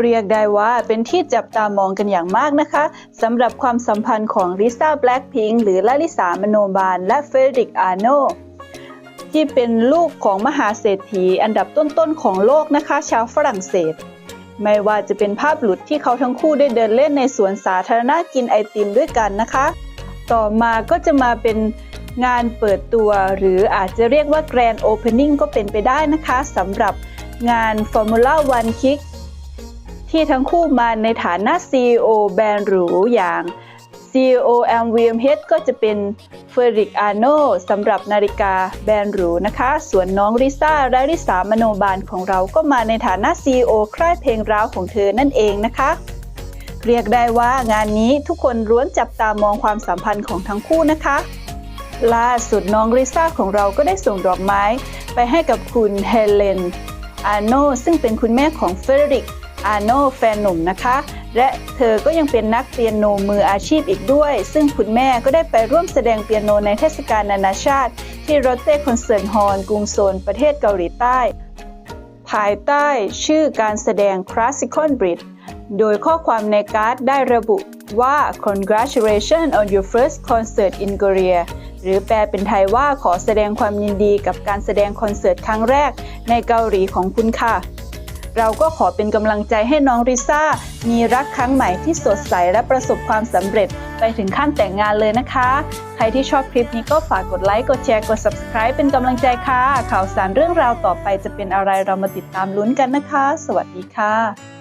เรียกได้ว่าเป็นที่จับตามองกันอย่างมากนะคะสำหรับความสัมพันธ์ของลิซ่าแบล็ p พิงหรือลาลิสามโนบาล และเฟรดริกอาโนที่เป็นลูกของมหาเศรษฐีอันดับต้นๆของโลกนะคะ ชาวฝรั่งเศส ไม่ว่าจะเป็นภาพหลุดที่เขาทั้งคู่ได้เดินเล่นในสวนสาธารณะกินไอติมด้วยกันนะคะ ต่อมาก็จะมาเป็นงานเปิดตัวหรืออาจจะเรียกว่าแกรน d โอเพนนิ่งก็เป็นไปได้นะคะสำหรับงาน Formula One Kick ที่ทั้งคู่มาในฐานะ CEO แบรนด์หรูอย่าง CEO LVMH ก็จะเป็นเฟอริกอาโนสำหรับนาฬิกาแบรนด์หรูนะคะ ส่วนน้องริซ่าและริสามโนบาลของเราก็มาในฐานะ CEO ค่ายเพลงร้าวของเธอนั่นเองนะคะ เรียกได้ว่างานนี้ทุกคนล้วนจับตามองความสัมพันธ์ของทั้งคู่นะคะล่าสุดน้องริซ่าของเราก็ได้ส่งดอกไม้ ไปให้กับคุณเฮเลนอาโนซึ่งเป็นคุณแม่ของเฟรริก อาโนแฟนหนุ่มนะคะ และเธอก็ยังเป็นนักเปียโนมืออาชีพอีกด้วย ซึ่งคุณแม่ก็ได้ไปร่วมแสดงเปียโนในเทศกาลนานาชาติ ที่โรเต้คอนเสิร์ตฮอลล์กรุงโซลประเทศเกาหลีใต้ ภายใต้ชื่อการแสดง Classical Bridge โดยข้อความในการ์ดได้ระบุว่า congratulations on your first concert in Korea หรือแปลเป็นไทยว่าขอแสดงความยินดีกับการแสดงคอนเสิร์ตครั้งแรกในเกาหลีของคุณค่ะ เราก็ขอเป็นกำลังใจให้น้องริซ่า มีรักครั้งใหม่ที่สดใสและประสบความสำเร็จไปถึงขั้นแต่งงานเลยนะคะ ใครที่ชอบคลิปนี้ก็ฝากกดไลค์ กดแชร์ กด subscribe เป็นกำลังใจค่ะ ข่าวสารเรื่องราวต่อไปจะเป็นอะไรเรามาติดตามลุ้นกันนะคะ สวัสดีค่ะ